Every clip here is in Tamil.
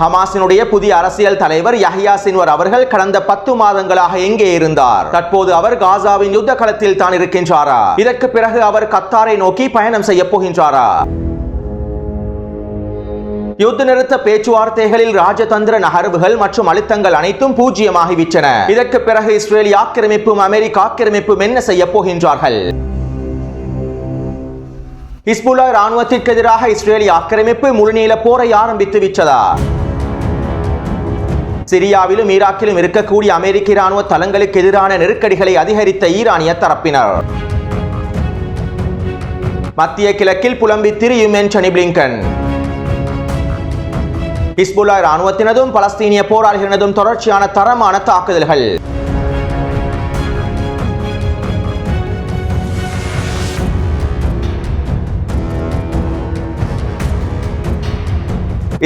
ஹமாஸினுடைய புதிய அரசியல் தலைவர் யஹ்யா சின்வர் அவர்கள் கடந்த பத்து மாதங்களாக எங்கே இருந்தார்? தற்போது அவர் காசாவின் யுத்த களத்தில் தான் இருக்கின்றாரா? இதற்கு பிறகு அவர் கத்தாரை நோக்கி பயணம் செய்ய போகின்றாரா? யுத்த நிறுத்த பேச்சுவார்த்தைகளில் ராஜதந்திர நகர்வுகள் மற்றும் அழுத்தங்கள் அனைத்தும் பூஜ்ஜியமாகிவிட்டன. இதற்கு பிறகு இஸ்ரேல் ஆக்கிரமிப்பும் அமெரிக்க ஆக்கிரமிப்பும் என்ன செய்ய போகின்றார்கள்? இஸ்புல்லா ராணுவத்திற்கு எதிராக இஸ்ரேலிய ஆக்கிரமிப்பு முழுநீள போரை ஆரம்பித்து விட்டதா? சிரியாவிலும் ஈராக்கிலும் இருக்கக்கூடிய அமெரிக்க ராணுவ தளங்களுக்கு எதிரான நெருக்கடிகளை அதிகரித்த ஈரானிய தரப்பினர். மத்திய கிழக்கில் புலம்பி திரியும் என்றனி பிளிங்கன். ஹிஸ்புல்லா இராணுவத்தினதும் பலஸ்தீனிய போராளிகளினதும் தொடர்ச்சியான தரமான தாக்குதல்கள்.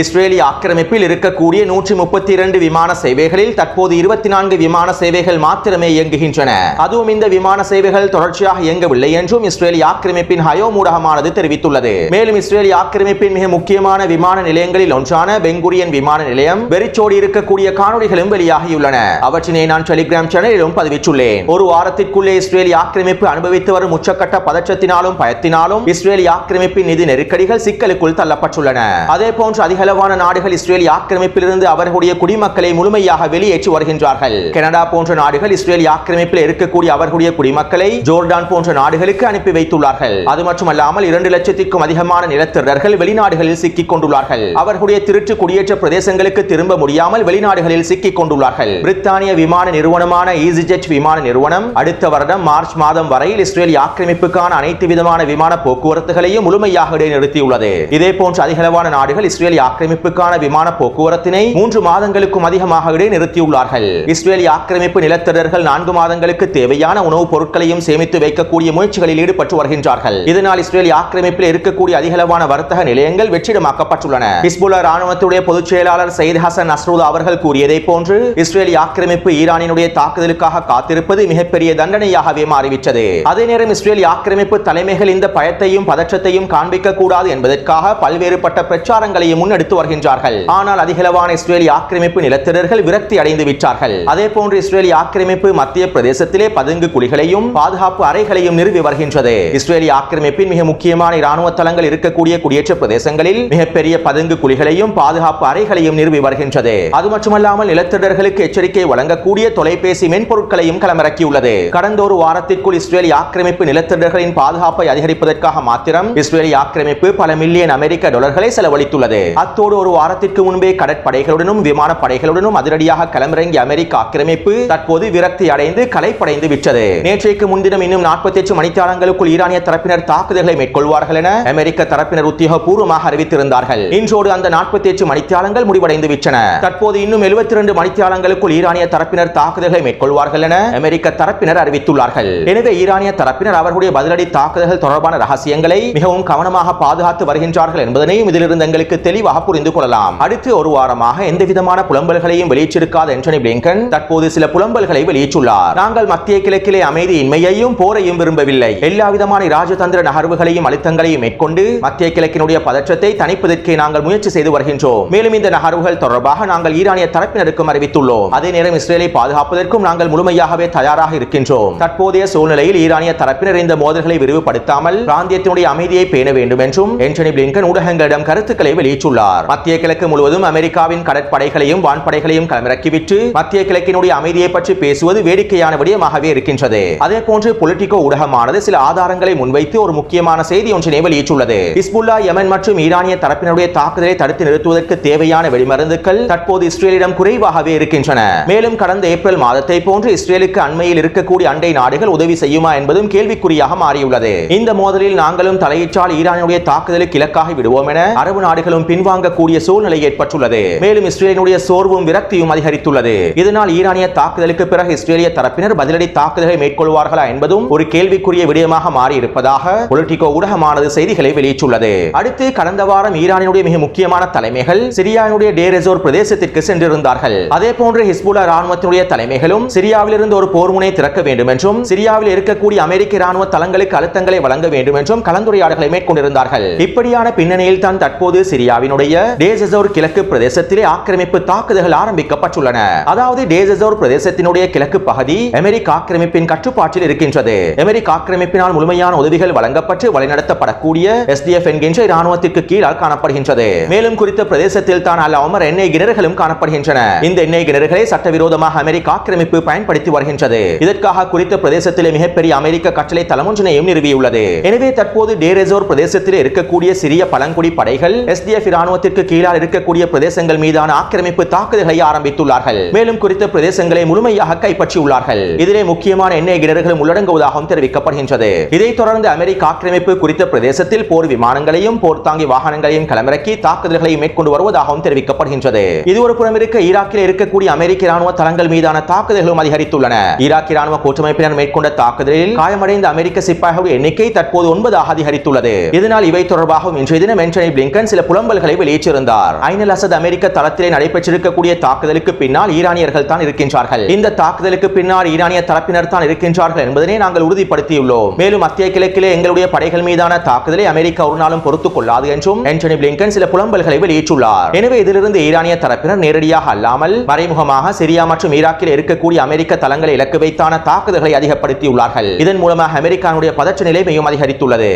இஸ்ரேலிய ஆக்கிரமிப்பில் இருக்கக்கூடிய நூற்றி முப்பத்தி இரண்டு விமான சேவைகளில் தற்போது இருபத்தி நான்கு விமான சேவைகள் மாத்திரமே இயங்குகின்றன. அதுவும் இந்த விமான சேவைகள் தொடர்ச்சியாக இயங்கவில்லை என்றும் இஸ்ரேலிய ஆக்கிரமிப்பின் ஹயோ ஊடகமானது தெரிவித்துள்ளது. மேலும் இஸ்ரேலிய ஆக்கிரமிப்பின் மிக முக்கியமான விமான நிலையங்களில் ஒன்றான பெங்குரியன் விமான நிலையம் வெறிச்சோடி இருக்கக்கூடிய காணொளிகளும் வெளியாகியுள்ளன. அவற்றினை நான் டெலிகிராம் சேனலிலும் பதிவிட்டுள்ளேன். ஒரு வாரத்திற்குள்ளே இஸ்ரேலிய ஆக்கிரமிப்பு அனுபவித்து வரும் உச்சக்கட்ட பதற்றத்தினாலும் பயத்தினாலும் இஸ்ரேலிய ஆக்கிரமிப்பின் நிதி நெருக்கடிகள் சிக்கலுக்குள் தள்ளப்பட்டுள்ளன. அதே போன்று அதிகளவான நாடுகள் இஸ்ரேலிய ஆக்கிரமிப்பிலிருந்து அவர்களுடைய குடிமக்களை முழுமையாக வெளியேற்றி வருகின்றார்கள். கனடா போன்ற நாடுகள் இஸ்ரேலிய ஆக்கிரமிப்பில் இருக்கக்கூடிய அவர்களுடைய குடிமக்களை ஜோர்டான் போன்ற நாடுகளுக்கு அனுப்பி வைத்துள்ளார்கள். அது மட்டுமல்லாமல் இரண்டு லட்சத்திற்கும் அதிகமான நிலத்திரர்கள் வெளிநாடுகளில் சிக்கிக் கொண்டுள்ளார்கள். அவர்களுடைய திருட்டு குடியேற்ற பிரதேசங்களுக்கு திரும்ப முடியாமல் வெளிநாடுகளில் சிக்கிக் கொண்டுள்ளார்கள். பிரித்தானிய விமான நிறுவனமான ஈசிஜெட் விமான நிறுவனம் அடுத்த வருடம் மார்ச் மாதம் வரையில் இஸ்ரேலிய ஆக்கிரமிப்புக்கான அனைத்து விதமான விமான போக்குவரத்துகளையும் முழுமையாக இடைநிறுத்தியுள்ளது இதே போன்ற அதிகளவான நாடுகள் இஸ்ரேலிய ஆக்கிரமிப்புக்கான விமான போக்குவரத்தினை மூன்று மாதங்களுக்கும் அதிகமாக இடைநிறுத்தியுள்ளார்கள் இஸ்ரேலிய ஆக்கிரமிப்பு நிலத்தடர்கள் நான்கு மாதங்களுக்கு தேவையான உணவுப் பொருட்களையும் சேமித்து வைக்கக்கூடிய முயற்சிகளில் ஈடுபட்டு வருகின்றார்கள். இதனால் இஸ்ரேலிய ஆக்கிரமிப்பில் இருக்கக்கூடிய அதிகளவான வர்த்தக நிலையங்கள் வெற்றிடமாக்கப்பட்டுள்ளன. ஹிஸ்புல்லா ராணுவத்துடைய பொதுச் செயலாளர் சயித் ஹசன் அஸ்ரூத் அவர்கள் கூறியதை போன்று இஸ்ரேலிய ஆக்கிரமிப்பு ஈரானினுடைய தாக்குதலுக்காக காத்திருப்பது மிகப்பெரிய தண்டனையாகவே மாறிவிட்டது. அதே நேரம் இஸ்ரேலிய ஆக்கிரமிப்பு தலைமைகள் இந்த பயத்தையும் பதற்றத்தையும் காண்பிக்க கூடாது என்பதற்காக பல்வேறுபட்ட பிரச்சாரங்களையும் முன்னெடுத்து எடுத்து வருகின்றார்கள். ஆனால் அதிகளவான இஸ்ரேலிய ஆக்கிரமிப்பு நிலத்திரர்கள் விரக்தி அடைந்து விட்டார்கள். அதே போன்று இஸ்ரேலிய ஆக்கிரமிப்பு மத்திய பிரதேசத்திலே பதுங்கு குழிகளையும் பாதுகாப்பு அறைகளையும் நிறுவி வருகின்றது. இஸ்ரேலிய ஆக்கிரமிப்பின் மிக முக்கியமான இராணுவ தளங்கள் இருக்கக்கூடிய குடியேற்ற பிரதேசங்களில் மிகப்பெரிய பதுங்கு குழிகளையும் பாதுகாப்பு அறைகளையும் நிறுவி வருகின்றது. அது மட்டுமல்லாமல் நிலத்திடர்களுக்கு எச்சரிக்கை வழங்கக்கூடிய தொலைபேசி மென்பொருட்களையும் களமிறக்கியுள்ளது. கடந்த ஒரு வாரத்திற்குள் இஸ்ரேலிய ஆக்கிரமிப்பு நிலத்திடர்களின் பாதுகாப்பை அதிகரிப்பதற்காக மாத்திரம் இஸ்ரேலிய ஆக்கிரமிப்பு பல மில்லியன் அமெரிக்க டாலர்களை செலவழித்துள்ளது. அத்தோடு ஒரு வாரத்திற்கு முன்பே கடற்படைகளுடனும் விமானப்படைகளுடனும் அதிரடியாக களமிறங்கிய அமெரிக்க ஆக்கிரமிப்பு தற்போது விரக்தி அடைந்து கலைப்படைந்து விட்டது. நேற்றைக்கு முன்தினம் இன்னும் நாற்பத்தி எட்டு மணித்தாரங்களுக்குள் ஈரானிய தரப்பினர் தாக்குதல்களை மேற்கொள்வார்கள் என அமெரிக்க தரப்பினர் உத்தியோகபூர்வமாக அறிவித்திருந்தார்கள். இன்றோடு அந்த நாற்பத்தி எட்டு மணித்தியாலங்கள் முடிவடைந்து விட்டன. தற்போது இன்னும் எழுபத்தி இரண்டு மணித்தியாலங்களுக்குள் ஈரானிய தரப்பினர் தாக்குதல்களை மேற்கொள்வார்கள் என அமெரிக்க தரப்பினர் அறிவித்துள்ளார்கள். எனவே ஈரானிய தரப்பினர் அவர்களுடைய பதிலடி தாக்குதல்கள் தொடர்பான ரகசியங்களை மிகவும் கவனமாக பாதுகாத்து வருகின்றார்கள் என்பதனையும் இதிலிருந்து எங்களுக்கு தெளிவாக புரிந்து கொள்ளலாம் அடுத்து ஒரு வாரமாக எந்த விதமான புலம்பல்களையும் வெளியிட்டிருக்காத ஆண்டனி பிளிங்கன் தற்போது சில புலம்பல்களை வெளியிட்டுள்ளார். நாங்கள் மத்திய கிழக்கிலே அமைதியின்மையையும் போரையும் விரும்பவில்லை. எல்லா விதமான ராஜதந்திர நகர்வுகளையும் அழுத்தங்களையும் மேற்கொண்டு மத்திய கிழக்கினுடைய பதற்றத்தை தணிப்பதற்கே நாங்கள் முயற்சி செய்து வருகின்றோம். மேலும் இந்த நகர்வுகள் தொடர்பாக நாங்கள் ஈரானிய தரப்பினருக்கும் அறிவித்துள்ளோம். அதே நேரம் இஸ்ரேலை பாதுகாப்பதற்கும் நாங்கள் முழுமையாகவே தயாராக இருக்கின்றோம். தற்போதைய சூழ்நிலையில் ஈரானிய தரப்பினர் இந்த மோதல்களை விரிவுபடுத்தாமல் பிராந்தியத்தினுடைய அமைதியை பேண வேண்டும் என்றும் ஆண்டனி பிளிங்கன் ஊடகங்களிடம் கருத்துக்களை வெளியிட்டுள்ளார். மத்திய கிழக்கு முழுவதும் அமெரிக்காவின் கடற்படைகளையும் வான்படைகளையும் களமிறக்கிவிட்டு மத்திய கிழக்கினுடைய அமைதியை பற்றி பேசுவது வேடிக்கையான விடயமாகவே இருக்கின்றது. அதே போன்று பொலிட்டிகோ ஊடகமானது சில ஆதாரங்களை முன்வைத்து ஒரு முக்கியமான செய்தி ஒன்றினை வெளியிட்டுள்ளது. இஸ்புல்லா யமன் மற்றும் ஈரானிய தரப்பினருடைய தாக்குதலை தடுத்து நிறுத்துவதற்கு தேவையான வெடிமருந்துகள் தற்போது இஸ்ரேலிடம் குறைவாகவே இருக்கின்றன. மேலும் கடந்த ஏப்ரல் மாதத்தை போன்று இஸ்ரேலுக்கு அண்மையில் இருக்கக்கூடிய அண்டை நாடுகள் உதவி செய்யுமா என்பதும் கேள்விக்குறியாக மாறியுள்ளது. இந்த மோதலில் நாங்களும் தலையிட்டால் ஈரானுடைய தாக்குதலுக்கு இலக்காகி விடுவோம் என அரபு நாடுகளும் வாங்கக்கூடிய சூழ்நிலை ஏற்பட்டுள்ளது. மேலும் இஸ்ரேலினுடைய சோர்வும் விரக்தியும் அதிகரித்துள்ளது. இதனால் ஈரானிய தாக்குதலுக்கு பிறகு இஸ்ரேலிய தரப்பினர் பதிலடி தாக்குதலை மேற்கொள்வார்களா என்பதும் ஒரு கேள்விக்குரிய விடயமாக மாறியிருப்பதாக பொலிட்டிகோ ஊடகமானது செய்திகளை வெளியிட்டுள்ளது. அடுத்து கடந்த வாரம் ஈரானினுடைய மிக முக்கியமான தலைமைகள் சிரியாவினுடைய டேரெசோர் பிரதேசத்திற்கு சென்றிருந்தார்கள். அதே போன்று ஹிஸ்புல்லா ராணுவத்தினுடைய தலைமைகளும் சிரியாவிலிருந்து ஒரு போர் முனை திறக்க வேண்டும் என்றும் சிரியாவில் இருக்கக்கூடிய அமெரிக்க ராணுவ தளங்களுக்கு அழுத்தங்களை வழங்க வேண்டும் என்றும் கலந்துரையாடல்களை மேற்கொண்டிருந்தார்கள். இப்படியான பின்னணியில் தான் தற்போது சிரியாவினுடைய முறைய டேசசோர் கிழக்கு பிரதேசத்திலே ஆக்கிரமிப்பு தாக்குதல்கள் ஆரம்பிக்கப்பட்டுள்ளன. அதாவது டேசசோர் பிரதேசத்தினுடைய கிழக்கு பகுதி அமெரிக்க ஆக்கிரமிப்பின் கட்டுப்பாட்டில் இருக்கின்றது. அமெரிக்க ஆக்கிரமிப்பினால் முழுமையான உதவிகள் வழங்கப்பட்டு வழிநடத்தப்படக்கூடிய எஸ்டிஎஃப் என்கின்ற இராணுவத்திற்கு கீழால் காணப்படுகின்றது. மேலும் குறித்த பிரதேசத்தில் தான் அல் அமர் எண்ணெய் கிணறுகளும் காணப்படுகின்றன. இந்த எண்ணெய் கிணறுகளை சட்டவிரோதமாக அமெரிக்க ஆக்கிரமிப்பு பயன்படுத்தி வருகின்றது. இதற்காக குறித்த பிரதேசத்திலே மிகப்பெரிய அமெரிக்க கட்டளை தலமொன்றினையும் நிறுவியுள்ளது. எனவே தற்போது டேரெசோர் பிரதேசத்தில் இருக்கக்கூடிய சிறிய பழங்குடி படைகள் எஸ்டிஎஃப் இராணுவ கிராமத்திற்கு கீழால் இருக்கக்கூடிய பிரதேசங்கள் மீதான ஆக்கிரமிப்பு தாக்குதல்களை ஆரம்பித்துள்ளார்கள். மேலும் குறித்த பிரதேசங்களை முழுமையாக கைப்பற்றியுள்ளார்கள். இதிலே முக்கியமான எண்ணெய் கிணறுகளும் உள்ளடங்குவதாகவும் தெரிவிக்கப்படுகின்றது. இதைத் தொடர்ந்து அமெரிக்க ஆக்கிரமிப்பு குறித்த பிரதேசத்தில் போர் விமானங்களையும் போர் தாங்கி வாகனங்களையும் களமிறக்கி தாக்குதல்களை மேற்கொண்டு வருவதாகவும் தெரிவிக்கப்படுகின்றது. இது ஒரு புறம் இருக்க ஈராக்கில் இருக்கக்கூடிய அமெரிக்க ராணுவ தளங்கள் மீதான தாக்குதல்களும் அதிகரித்துள்ளன. ஈராக் ராணுவ கூட்டமைப்பினர் மேற்கொண்ட தாக்குதலில் காயமடைந்த அமெரிக்க சிப்பாய்கள் எண்ணிக்கை தற்போது ஒன்பதாக அதிகரித்துள்ளது. இதனால் இவை தொடர்பாகவும் இன்றைய தினம் பிளிங்கன் சில புலம்பல்களை வெளியிட்டிருந்தார் ஐநல் அசத் அமெரிக்க தளத்திலே நடைபெற்றிருக்கக்கூடிய தாக்குதலுக்கு பின்னால் ஈரானியர்கள் தான் இருக்கின்றார்கள். இந்த தாக்குதலுக்கு பின்னால் ஈரானிய தரப்பினர் தான் இருக்கின்றார்கள் என்பதனை நாங்கள் உறுதிப்படுத்தியுள்ளோம். மேலும் மத்திய கிழக்கிலே எங்களுடைய படைகள் மீதான தாக்குதலை அமெரிக்கா ஒரு நாளும் பொறுத்துக் கொள்ளாது என்றும் ஆண்டனி பிளிங்கன் சில புலம்பல்களை வெளியிட்டுள்ளார். எனவே இதிலிருந்து ஈரானிய தரப்பினர் நேரடியாக அல்லாமல் மறைமுகமாக சிரியா மற்றும் ஈராக்கில் இருக்கக்கூடிய அமெரிக்க தளங்களை இலக்கு வைத்தான தாக்குதல்களை அதிகப்படுத்தியுள்ளார்கள். இதன் மூலமாக அமெரிக்காவுடைய பதற்ற நிலைமையும் அதிகரித்துள்ளது.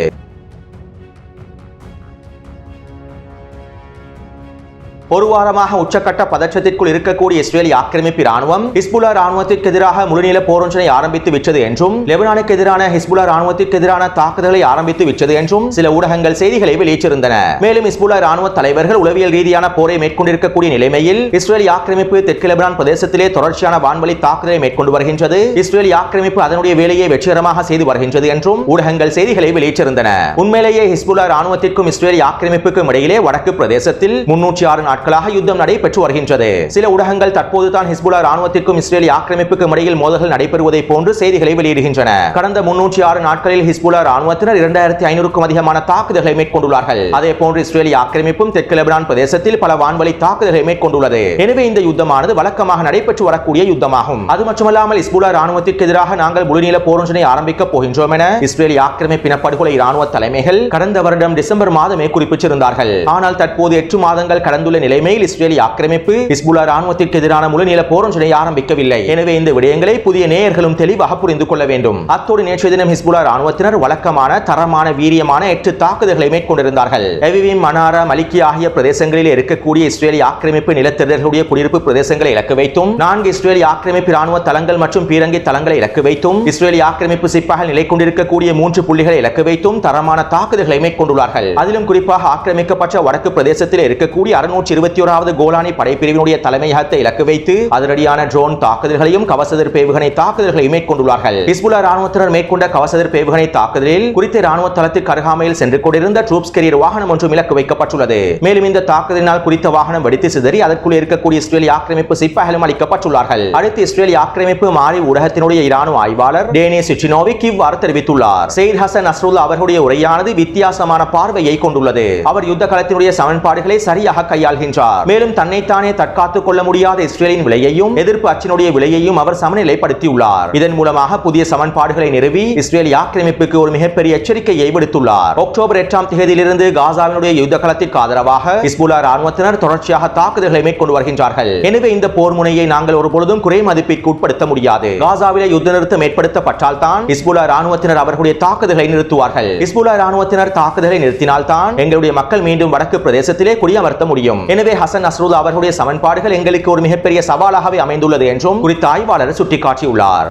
ஒரு வாரமாக உச்சக்கட்ட பதற்றத்திற்குள் இருக்கக்கூடிய இஸ்ரேலிய ஆக்கிரமிப்பு ராணுவம் ஹிஸ்புல்லா ராணுவத்திற்கு எதிராக முழுநீள போரொன்றினை ஆரம்பித்து விட்டது என்றும் லெபனானுக்கு எதிரான ஹிஸ்புல்லா ராணுவத்திற்கு எதிரான தாக்குதலை ஆரம்பித்து விட்டது என்றும் சில ஊடகங்கள் செய்திகளை வெளியிட்டிருந்தன. மேலும் ஹிஸ்புல்லா ராணுவ தலைவர்கள் உளவியல் ரீதியான போரை மேற்கொண்டிருக்கக்கூடிய நிலைமையில் இஸ்ரேலிய ஆக்கிரமிப்பு தெற்கு லெபனான் பிரதேசத்திலே தொடர்ச்சியான வான்வழி தாக்குதலை மேற்கொண்டு வருகின்றது. இஸ்ரேலிய ஆக்கிரமிப்பு அதனுடைய வேலையை வெற்றிகரமாக செய்து வருகின்றது என்றும் ஊடகங்கள் செய்திகளை வெளியிட்டிருந்தன. உண்மையிலேயே ஹிஸ்புல்லா ராணுவத்திற்கும் இஸ்ரேலிய ஆக்கிரமிப்புக்கும் இடையிலே வடக்கு பிரதேசத்தில் முன்னூற்றி ஆறு நாட்களாக யுத்தம் நடைபெற்று வருகின்றது. சில ஊடகங்கள் தற்போதுதான் ஹிஸ்புல்லா ராணுவத்திற்கும் இஸ்ரேலி ஆக்கிரமிப்புக்கும் இடையில் மோதல்கள் நடைபெறுவதை போன்று செய்திகளை வெளியிடுகின்றன. கடந்த முன்னூற்றி ஆறு நாட்களில் ஹிஸ்புல்லா ராணுவத்தினர் இரண்டாயிரத்தி ஐநூறுக்கும் அதிகமான தாக்குதல்களை மேற்கொண்டுள்ளார்கள். அதே போன்று இஸ்ரேலி ஆக்கிரமிப்பும் தெற்கு லெபனான் பிரதேசத்தில் பல வான்வழி தாக்குதல்களை மேற்கொண்டுள்ளது. எனவே இந்த யுத்தமானது வழக்கமாக நடைபெற்று வரக்கூடிய யுத்தமாகும். அது மட்டுமல்லாமல் இஸ்புல்லா ராணுவத்திற்கு எதிராக நாங்கள் முழுநீள போரொன்றினை ஆரம்பிக்கப் போகின்றோம் என இஸ்ரேலி ஆக்கிரமிப்பின படுகொலை ராணுவ தலைமைகள் கடந்த வருடம் டிசம்பர் மாதமே குறிப்பிட்டிருந்தார்கள். ஆனால் தற்போது எட்டு மாதங்கள் கடந்துள்ள நிலைமையில் இஸ்ரேலிய ஆக்கிரமிப்பு ஹிஸ்புல்லா ராணுவத்திற்கு எதிரான முழுநீள போரொன்றினை ஆரம்பிக்கவில்லை. எனவே இந்த விடயங்களை புதிய நேயர்களும் தெளிவாக புரிந்து கொள்ள வேண்டும். அத்தோடு நேற்றைய தினம் ஹிஸ்புல்லா ராணுவத்தினர் வழக்கமான தரமான வீரியமான எட்டு தாக்குதல்களை மேற்கொண்டிருந்தார்கள். எவிவிம் மனாரா மலிக்கி ஆகிய பிரதேசங்களில் இருக்கக்கூடிய இஸ்ரேலிய ஆக்கிரமிப்பு நிலத்திரர்களுடைய குடியிருப்பு பிரதேசங்களை இலக்கு வைத்தும் நான்கு இஸ்ரேலிய ஆக்கிரமிப்பு ராணுவ தளங்கள் மற்றும் பீரங்கி தளங்களை இலக்கு வைத்தும் இஸ்ரேலிய ஆக்கிரமிப்பு சிப்பாக நிலை கொண்டிருக்கக்கூடிய மூன்று புள்ளிகளை இலக்கு வைத்தும் தரமான தாக்குதல்களை மேற்கொண்டுள்ளார்கள். அதிலும் குறிப்பாக ஆக்கிரமிக்கப்பட்ட வடக்கு பிரதேசத்தில் இருக்கக்கூடிய அறுநூற்றி இருபத்தி ஓராவது கோலானி படைப்பிரிவினுடைய தலைமையகத்தை இலக்கு வைத்து அதிரடியான ட்ரோன் தாக்குதல்களையும் கவசதிர் பேவுகணை தாக்குதல்களையும் மேற்கொண்டுள்ளார்கள். ஹிஸ்புல்லா ராணுவத்தினர் மேற்கொண்ட கவசதிர் பேவுகணை தாக்குதலில் குறித்த ராணுவ தளத்துக்கு அருகாமையில் சென்று கொண்டிருந்த ட்ரூப்ஸ் கெரியர் வாகனம் ஒன்றும் இலக்கு வைக்கப்பட்டுள்ளது. மேலும் இந்த தாக்குதலினால் குறித்த வாகனம் வெடித்து சிதறி அதற்குள் இருக்கக்கூடிய இஸ்ரேலிய ஆக்கிரமிப்பு சிப்பாய்களும் அளிக்கப்பட்டுள்ளார்கள் அடுத்து இஸ்ரேலிய ஆக்கிரமிப்பு மாறி ஊடகத்தினுடைய இராணுவ ஆய்வாளர் டேனே சிச்சினோவிக் இவ்வாறு தெரிவித்துள்ளார். செயித் ஹசன் அஸ்ருல்லா அவர்களுடைய உரையானது வித்தியாசமான பார்வையை கொண்டுள்ளது. அவர் யுத்த களத்தினுடைய சமன்பாடுகளை சரியாக கையாள்கின்றார் மேலும் தன்னைத்தானே தற்காத்துக் கொள்ள முடியாத இஸ்ரேலின் விலையையும் எதிர்ப்பு அச்சினுடைய விலையையும் அவர் சமநிலைப்படுத்தியுள்ளார். இதன் மூலமாக புதிய சமன்பாடுகளை நிறுவி இஸ்ரேல் ஆக்கிரமிப்புக்கு ஒரு மிகப்பெரிய எச்சரிக்கையை விடுத்துள்ளார். அக்டோபர் எட்டாம் தேதியிலிருந்து காசாவினுடைய யுத்த களத்திற்கு ஆதரவாக இஸ்புல்லா ராணுவத்தினர் தொடர்ச்சியாக தாக்குதல்களை மேற்கொண்டு வருகின்றார்கள். எனவே இந்த போர் முனையை நாங்கள் ஒரு பொழுதும் குறை மதிப்பிற்கு உட்படுத்த முடியாது. காசாவிலே யுத்த நிறுத்தம் ஏற்படுத்தப்பட்டால் தான் இஸ்புல்லா ராணுவத்தினர் அவர்களுடைய தாக்குதல்களை நிறுத்துவார்கள். இஸ்புல்லா ராணுவத்தினர் தாக்குதலை நிறுத்தினால் தான் எங்களுடைய மக்கள் மீண்டும் வடக்கு பிரதேசத்திலே குடியமர்த்த முடியும். எனவே ஹசன் நஸ்ருல்லா அவர்களுடைய சமன்பாடுகள் எங்களுக்கு ஒரு மிகப்பெரிய சவாலாகவே அமைந்துள்ளது என்றும் குறித்த ஆய்வாளர் சுட்டிக்காட்டியுள்ளார்.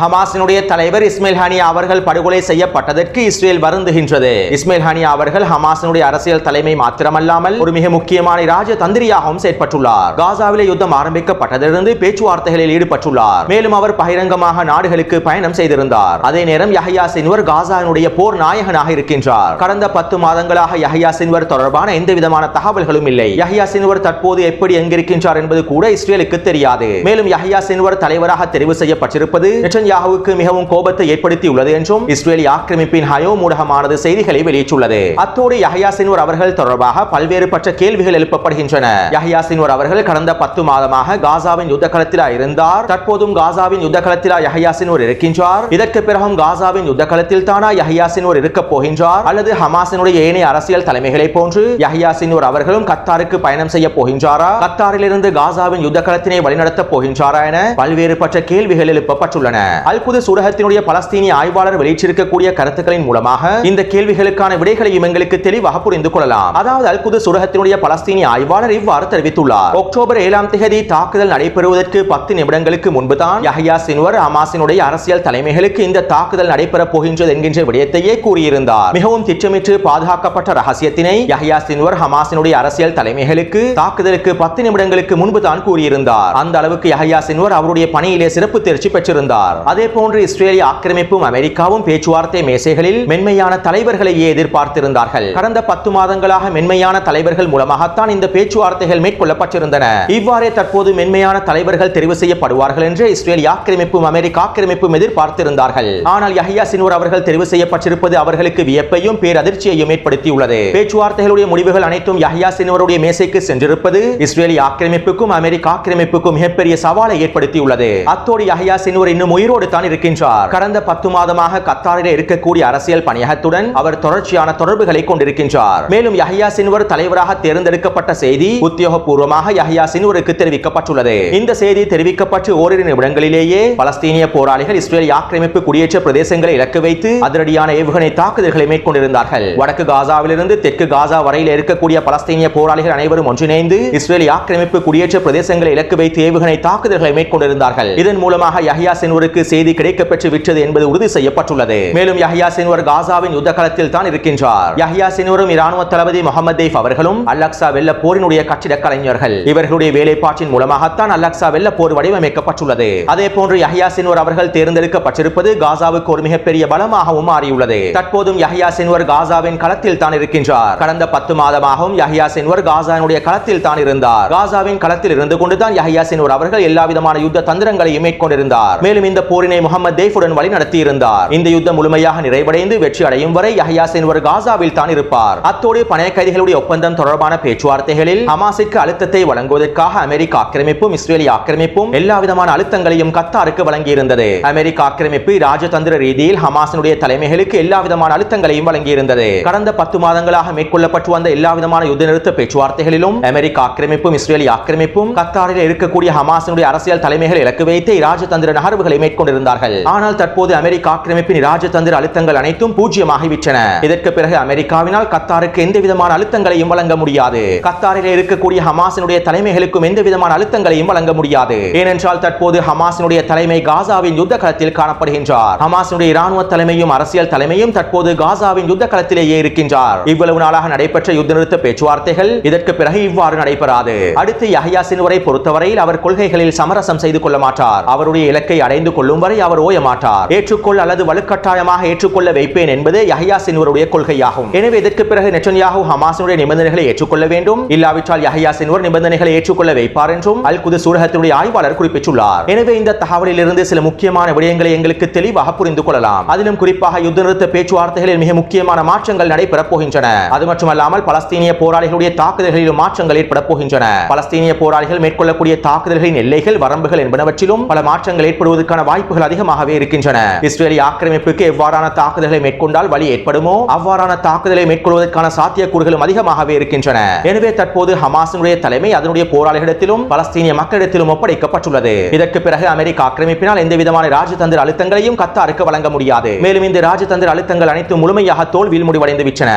ஹமாஸினுடைய தலைவர் இஸ்மேல் ஹானியா அவர்கள் படுகொலை செய்யப்பட்டதற்கு இஸ்ரேல் வருந்துகின்றது. இஸ்மேல் ஹானியா அவர்கள் ஹமாஸினுடைய அரசியல் தலைமை மாத்திரமல்லாமல் ஒரு மிக முக்கியமான ராஜ தந்திரியாகவும் செயற்பட்டுள்ளார். காசாவிலே யுத்தம் ஆரம்பிக்கப்பட்டதிலிருந்து பேச்சுவார்த்தைகளில் ஈடுபட்டுள்ளார். மேலும் அவர் பகிரங்கமாக நாடுகளுக்கு பயணம் செய்திருந்தார். அதே நேரம் யஹ்யா சின்வர் காசாவினுடைய போர் நாயகனாக இருக்கின்றார். கடந்த பத்து மாதங்களாக யஹ்யா சின்வர் தொடர்பான எந்த விதமான தகவல்களும் இல்லை. யஹ்யா சின்வர் தற்போது எப்படி எங்கிருக்கின்றார் என்பது கூட இஸ்ரேலுக்கு தெரியாது. மேலும் யஹ்யா சின்வர் தலைவராக தெரிவு செய்யப்பட்டிருப்பது நெச்சன்யாகுவுக்கு மிகவும் கோபத்தை ஏற்படுத்தியுள்ளது என்றும் இஸ்ரேலி ஆக்கிரமிப்பின் ஹயோ ஊடகமானது செய்திகளை வெளியிட்டுள்ளது. அத்தோடு யஹ்யா சின்வர் அவர்கள் தொடர்பாக பல்வேறுபட்ட கேள்விகள் எழுப்பப்படுகின்றன. யஹ்யா சின்வர் அவர்கள் கடந்த பத்து மாதமாக காசாவின் யுத்த களத்திலா இருந்தார். தற்போதும் காசாவின் யுத்த களத்திலா யஹ்யா சின்வர் இருக்கின்றார். இதற்கு பிறகும் காசாவின் யுத்த களத்தில் தானா யஹ்யா சின்வர் இருக்க போகின்றார். அல்லது ஹமாசினுடைய ஏனைய அரசியல் தலைமைகளை போன்று யஹ்யா சின்வர் அவர்களும் கத்தாருக்கு பயணம் செய்ய போகின்றாரா? கத்தாரிலிருந்து காசாவின் யுத்த களத்தினை வழிநடத்த போகின்றாரா என பல்வேறுபட்ட கேள்விகள் எழுப்பப்பட்டுள்ளன. அல்குது சுடகத்தினுடைய பலஸ்தீனிய ஆய்வாளர் வெளியிட்டிருக்கக்கூடிய கருத்துக்களின் மூலமாக இந்த கேள்விகளுக்கான விடைகளையும் எங்களுக்கு தெளிவாக புரிந்து கொள்ளலாம். அதாவது அல்குது சுடகத்தினுடைய பலஸ்தீனிய ஆய்வாளர் இவ்வாறு தெரிவித்துள்ளார். அக்டோபர் ஏழாம் தேதி தாக்குதல் நடைபெறுவதற்கு பத்து நிமிடங்களுக்கு முன்புதான் யஹ்யா சின்வர் ஹமாசினுடைய அரசியல் தலைமைகளுக்கு இந்த தாக்குதல் நடைபெறப் போகின்றது என்கின்ற விடயத்தையே கூறியிருந்தார். மிகவும் திட்டமிட்டு பாதுகாக்கப்பட்ட ரகசியத்தினை யஹ்யா சின்வர் ஹமாசினுடைய அரசியல் தலைமைகளுக்கு தாக்குதலுக்கு பத்து நிமிடங்களுக்கு முன்பு தான் கூறியிருந்தார். அந்த அளவுக்கு யஹ்யா சின்வர் அவருடைய பணியிலே சிறப்பு தேர்ச்சி பெற்றிருந்தார். அதே போன்று இஸ்ரேலிய ஆக்கிரமிப்பும் அமெரிக்காவும் பேச்சுவார்த்தை மேசைகளில் மென்மையான தலைவர்களையே எதிர்பார்த்திருந்தார்கள். கடந்த பத்து மாதங்களாக மென்மையான தலைவர்கள் மூலமாகத்தான் இந்த பேச்சுவார்த்தைகள் மேற்கொள்ளப்பட்டிருந்தன. இவ்வாறே தற்போது மென்மையான தலைவர்கள் தெரிவு செய்யப்படுவார்கள் என்று இஸ்ரேல் ஆக்கிரமிப்பும் அமெரிக்க ஆக்கிரமிப்பும் எதிர்பார்த்திருந்தார்கள். ஆனால் யஹியா சினூர் அவர்கள் தெரிவு செய்யப்பட்டிருப்பது அவர்களுக்கு வியப்பையும் பேரதிர்ச்சியையும் ஏற்படுத்தியுள்ளது. பேச்சுவார்த்தைகளுடைய முடிவுகள் அனைத்தும் யஹியா சின்வருடைய மேசைக்கு சென்றிருப்பது இஸ்ரேலிய ஆக்கிரமிப்புக்கும் அமெரிக்க ஆக்கிரமிப்புக்கும் மிகப்பெரிய சவாலை ஏற்படுத்தியுள்ளது. அத்தோடு யஹியா சின்வர் இன்னும் உயிரோடு தான் இருக்கின்றார். கடந்த பத்து மாதமாக கத்தாரில் இருக்கக்கூடிய அரசியல் பணியகத்துடன் அவர் தொடர்ச்சியான தொடர்புகளை கொண்டிருக்கின்றார். மேலும் யஹ்யா சின்வர் தலைவராக தேர்ந்தெடுக்கப்பட்ட செய்தி உத்தியோகபூர்வமாக யஹ்யா சின்வருக்கு தெரிவிக்கப்பட்டுள்ளது. இந்த செய்தி தெரிவிக்கப்பட்டு ஓரிரு நிமிடங்களிலேயே பலஸ்தீனிய போராளிகள் இஸ்ரேல் ஆக்கிரமிப்பு குடியேற்ற பிரதேசங்களை இலக்கு வைத்து அதிரடியான ஏவுகணை தாக்குதல்களை மேற்கொண்டிருந்தார்கள். வடக்கு காசாவிலிருந்து தெற்கு காசா வரையில் இருக்கக்கூடிய பலஸ்தீனிய போராளிகள் அனைவரும் ஒன்றிணைந்து இஸ்ரேல் ஆக்கிரமிப்பு குடியேற்ற பிரதேசங்களை இலக்கு வைத்து ஏவுகணை தாக்குதல்களை மேற்கொண்டிருந்தார்கள். இதன் மூலமாக யஹ்யா சின்வருக்கு செய்தி கிடைக்கப்பெற்று விட்டது என்பது உறுதி செய்யப்பட்டுள்ளது. மேலும் யஹ்யா சின்வர் காசாவின் யுத்த களத்தில் தான் இருக்கின்றார். யஹ்யா சின்வரும் இராணுவ தளபதி முகமது தெய்ப் அவர்களும் அலக்சா வெள்ள போரினுடைய கட்டிட கலைஞர்கள். இவர்களுடைய வேலைப்பாட்டின் மூலமாகத்தான் அலக்சா வெள்ள போர் வடிவமைக்கப்பட்டுள்ளது. அதே போன்று யஹ்யா சின்வர் அவர்கள் தேர்ந்தெடுக்கப்பட்டிருப்பது காசாவுக்கு ஒரு மிகப்பெரிய பலமாகவும் மாறியுள்ளது. தற்போதும் யஹ்யா சின்வர் காசாவின் களத்தில் தான் இருக்கின்றார். கடந்த பத்து மாதமாகவும் யஹ்யா சின்வர் காசாவினுடைய களத்தில் தான் இருந்தார். காசாவின் களத்தில் இருந்து கொண்டுதான் யஹ்யா சின்வர் அவர்கள் எல்லா விதமான யுத்த தந்திரங்களையும் மேற்கொண்டிருந்தார். மேலும் இந்த போரினை முகமது தெய்ஃபுடன் வழி நடத்தியிருந்தார் இந்த யுத்தம் முழுமையாக நிறைவடைந்து வெற்றி அடையும் வரை யஹ்யா சின்வர் காசாவில் தான் இருப்பார். அத்தோடு பணைய கைதிகளுடைய ஒப்பந்தம் தொடர்பான பேச்சுவார்த்தைகளில் ஹமாஸுக்கு அழுத்தத்தை வழங்குவதற்காக அமெரிக்க ஆக்கிரமிப்பும் இஸ்ரேலிய ஆக்கிரமிப்பும் எல்லா விதமான அழுத்தங்களையும் கத்தாருக்கு வழங்கியிருந்தது. அமெரிக்க ஆக்கிரமிப்பு ராஜதந்திர ரீதியில் ஹமாஸினுடைய தலைமைகளுக்கு எல்லா விதமான அழுத்தங்களையும் வழங்கியிருந்தது. கடந்த பத்து மாதங்களாக மேற்கொள்ளப்பட்டு வந்த எல்லா விதமான யுத்த நிறுத்த பேச்சுவார்த்தைகளிலும் அமெரிக்க ஆக்கிரமிப்பும் இஸ்ரேலிய ஆக்கிரமிப்பும் கத்தாரில் இருக்கக்கூடிய ஹமாஸினுடைய அரசியல் தலைமைகள் இலக்கு வைத்து ராஜதந்திர நகர்வுகளை கொண்டிருந்தார்கள் ஆனால் தற்போது அமெரிக்க ஆக்கிரமிப்பின் ராஜதந்திர அழுத்தங்கள் அனைத்தும் பூஜ்ஜியமாகிவிட்டன இதற்கு பிறகு அமெரிக்காவினால் கத்தாருக்கு எந்த விதமான அழுத்தங்களையும் வழங்க முடியாது. கத்தாரில் இருக்கக்கூடிய ஹமாசினுடைய தலைமைகளுக்கும் எந்த விதமான அழுத்தங்களையும் வழங்க முடியாது. ஏனென்றால் தற்போது ஹமாசினுடைய தலைமை காசாவின் யுத்த களத்தில் காணப்படுகின்றார். ஹமாசினுடைய இராணுவ தலைமையும் அரசியல் தலைமையும் தற்போது காசாவின் யுத்த களத்திலேயே இருக்கின்றார். இவ்வளவு நாளாக நடைபெற்ற யுத்த நிறுத்த பேச்சுவார்த்தைகள் இதற்கு பிறகு இவ்வாறு நடைபெறாது. அடுத்து யஹ்யா சின்வரை பொறுத்தவரையில் அவர் கொள்கைகளில் சமரசம் செய்து கொள்ள மாட்டார். அவருடைய இலக்கை அடைந்து கொள்ள ஏற்றுக்கொள்ளும் வரை அவர் ஓய மாட்டார் ஏற்றுக்கொள் அல்லது வலுக்கட்டாயமாக ஏற்றுக்கொள்ள வைப்பேன் என்பது யஹ்யா சின்வருடைய கொள்கையாகும். எனவே இதற்கு பிறகு நெச்சன்யாகு ஹமாசினுடைய நிபந்தனைகளை ஏற்றுக்கொள்ள வேண்டும். இல்லாவிட்டால் யஹ்யா சின்வர் நிபந்தனைகளை ஏற்றுக்கொள்ள வைப்பார் என்றும் அல் குது சூரகத்தினுடைய ஆய்வாளர் குறிப்பிட்டுள்ளார். எனவே இந்த தகவலில் இருந்து சில முக்கியமான விடயங்களை எங்களுக்கு தெளிவாக புரிந்து கொள்ளலாம். அதிலும் குறிப்பாக யுத்த நிறுத்த பேச்சுவார்த்தைகளில் மிக முக்கியமான மாற்றங்கள் நடைபெறப் போகின்றன. அது மட்டுமல்லாமல் பலஸ்தீனிய போராளிகளுடைய தாக்குதல்களிலும் மாற்றங்கள் ஏற்படப் போகின்றன. பலஸ்தீனிய போராளிகள் மேற்கொள்ளக்கூடிய தாக்குதல்களின் எல்லைகள் வரம்புகள் என்பனவற்றிலும் பல மாற்றங்கள் ஏற்படுவதற்கான வாய்ப்புகள் அதிகமாகவே இருக்கின்றன. இஸ்ரேலிய ஆக்கிரமிப்புக்கு எவ்வாறான தாக்குதல்களை மேற்கொண்டால் வழி ஏற்படுமோ அவ்வாறான தாக்குதலை மேற்கொள்வதற்கான சாத்தியக்கூறுகளும் அதிகமாகவே இருக்கின்றன. எனவே தற்போது ஹமாஸினுடைய தலைமை அதனுடைய போராளிகளிடத்திலும் பலஸ்தீனிய மக்களிடத்திலும் ஒப்படைக்கப்பட்டுள்ளது. இதற்கு பிறகு அமெரிக்க ஆக்கிரமிப்பினால் எந்த விதமான ராஜதந்திர அழுத்தங்களையும் கத்தாருக்கு வழங்க முடியாது. மேலும் இந்த ராஜதந்திர அழுத்தங்கள் அனைத்தும் முழுமையாக தோல்வியில் முடிவடைந்து விட்டன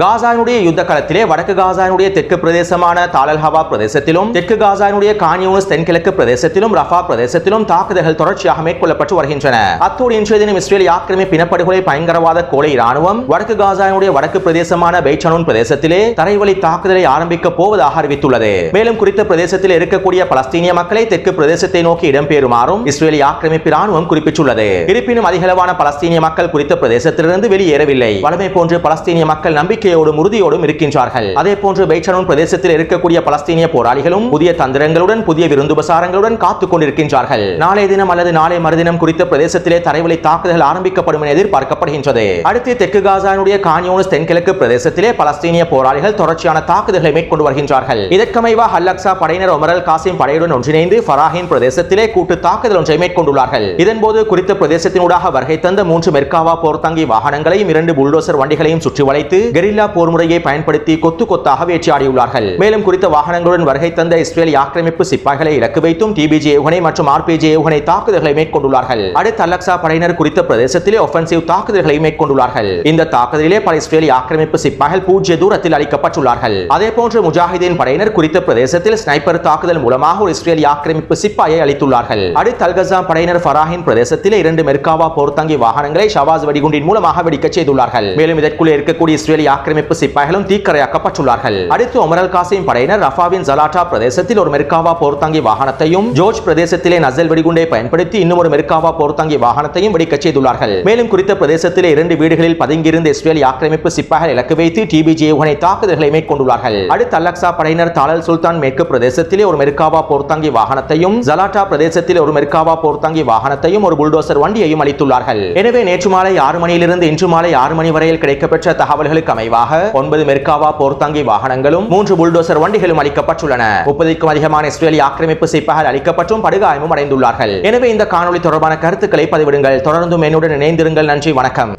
காசானுடைய யுத்த களத்திலே வடக்கு காசானுடைய தெற்கு பிரதேசமான தாலல் ஹவா பிரதேசத்திலும் தெற்கு காசானுடைய கானியூனஸ் தென்கிழக்கு பிரதேசத்திலும் ரஃபா பிரதேசத்திலும் தாக்குதல்கள் தொடர்ச்சியாக மேற்கொள்ளப்பட்டு வருகின்றன. அத்தோடு இன்றைய தினம் இஸ்ரேல் ஆக்கிரமிப்பு இனப்படுகொலை பயங்கரவாத கோலை ராணுவம் வடக்கு காசானுடைய வடக்கு பிரதேசமான பெய்சனூன் பிரதேசத்திலே தரைவழி தாக்குதலை ஆரம்பிக்க போவதாக அறிவித்துள்ளது. மேலும் குறித்த பிரதேசத்தில் இருக்கக்கூடிய பலஸ்தீனிய மக்களை தெற்கு பிரதேசத்தை நோக்கி இடம்பெறுமாறும் இஸ்ரேலி ஆக்கிரமிப்பு ராணுவம் குறிப்பிட்டுள்ளது. இருப்பினும் அதிகளவான பலஸ்தீனிய மக்கள் குறித்த பிரதேசத்திலிருந்து வெளியேறவில்லை. வளமை போன்று பலஸ்தீனிய மக்கள் நம்பிக்கை நம்பிக்கையோடும் உறுதியோடும் இருக்கின்றார்கள். அதே போன்று பெய்சனூன் பிரதேசத்தில் இருக்கக்கூடிய பலஸ்தீனிய போராளிகளும் புதிய தந்திரங்களுடன் புதிய விருந்துபசாரங்களுடன் காத்துக் கொண்டிருக்கின்றார்கள். நாளைய தினம் அல்லது நாளை மறுதினம் குறித்த பிரதேசத்திலே தரைவழி தாக்குதல் ஆரம்பிக்கப்படும் என எதிர்பார்க்கப்படுகின்றது. அடுத்து தெற்கு காசானுடைய கானியோனஸ் தென்கிழக்கு பிரதேசத்திலே பலஸ்தீனிய போராளிகள் தொடர்ச்சியான தாக்குதல்களை மேற்கொண்டு வருகின்றார்கள். இதற்கமைவா ஹல்லக்ஸா படையினர் ஒமரல் காசிம் படையுடன் ஒன்றிணைந்து ஃபராஹின் பிரதேசத்திலே கூட்டு தாக்குதல் ஒன்றை மேற்கொண்டுள்ளார்கள். இதன்போது குறித்த பிரதேசத்தினூடாக வருகை தந்த மூன்று மெர்காவா போர்த்தங்கி வாகனங்களையும் இரண்டு புல்டோசர் வண்டிகளையும் சுற்றி வளைத்து கெரில் கெரில்லா போர் முறையை பயன்படுத்தி கொத்து கொத்தாக வேட்டையாடியுள்ளார்கள். மேலும் குறித்த வாகனங்களுடன் வருகை தந்த இஸ்ரேல் ஆக்கிரமிப்பு சிப்பாய்களை இலக்கு வைத்தும் டிபிஜி ஏவுகணை மற்றும் ஆர்பிஜி ஏவுகணை தாக்குதல்களை மேற்கொண்டுள்ளார்கள். அடுத்து அலக்சா படையினர் குறித்த பிரதேசத்திலே ஒஃபென்சிவ் தாக்குதல்களை மேற்கொண்டுள்ளார்கள். இந்த தாக்குதலிலே பல இஸ்ரேலி ஆக்கிரமிப்பு சிப்பாய்கள் பூஜ்ய தூரத்தில் அளிக்கப்பட்டுள்ளார்கள். அதே போன்று முஜாஹிதீன் படையினர் குறித்த பிரதேசத்தில் ஸ்னைப்பர் தாக்குதல் மூலமாக ஒரு இஸ்ரேலி ஆக்கிரமிப்பு சிப்பாயை அளித்துள்ளார்கள். அடுத்து அல்கசா படையினர் ஃபராஹின் பிரதேசத்திலே இரண்டு மெர்காவா போர்த்தங்கி வாகனங்களை ஷவாஸ் வெடிகுண்டின் மூலமாக வெடிக்கச் செய்துள்ளார்கள். மேலும் இதற்குள்ளே இருக்கக்கூடிய இஸ்ரேலி ஆக்கிரமிப்பு சிப்பாய்களும் தீக்கரையாக்கப்பட்டுள்ளார்கள் அடுத்து ஒமரல் காசிம் படையினர் ரஃபாவின் ஜலாட்டா பிரதேசத்தில் ஒரு மெர்காவா போர்த்தாங்கி வாகனத்தையும் ஜோர்ஜ் பிரதேசத்திலே நசல் வெடிகுண்டை பயன்படுத்தி இன்னும் ஒரு மெர்காவா போர்த்தாங்கி வாகனத்தையும் வெடிக்கச் செய்துள்ளார்கள். மேலும் குறித்த பிரதேசத்திலே இரண்டு வீடுகளில் பதுங்கியிருந்த இஸ்ரேலி ஆக்கிரமிப்பு சிப்பாய்கள் இலக்கு வைத்து டிபிஜி தாக்குதல்களை மேற்கொண்டுள்ளார்கள். அடுத்து அலக்சா படையினர் தாலல் சுல்தான் மேற்கு பிரதேசத்திலே ஒரு மெர்காவா போர்த்தாங்கி வாகனத்தையும் ஜலாட்டா பிரதேசத்தில் ஒரு மெர்காவா போர்த்தாங்கி வாகனத்தையும் ஒரு புல்டோசர் வண்டியையும் அளித்துள்ளார்கள். எனவே நேற்று மாலை ஆறு மணியிலிருந்து இன்று மாலை ஆறு மணி வரையில் கிடைக்கப்பெற்ற தகவல்களுக்கு அமைவாக ஒன்பது மெர்காவா போர்த்தாங்கி வாகனங்களும் மூன்று புல்டோசர் வண்டிகளும் அளிக்கப்பட்டுள்ளன. முப்பதுக்கும் அதிகமான இஸ்ரேலிய ஆக்கிரமிப்பு சிப்பாய்கள் அளிக்கப்பட்டும் படுகாயமும் அடைந்துள்ளார்கள். எனவே இந்த காணொளி தொடர்பான கருத்துக்களை பதிவிடுங்கள். தொடர்ந்தும் என்னுடன் இணைந்திருங்கள். நன்றி வணக்கம்.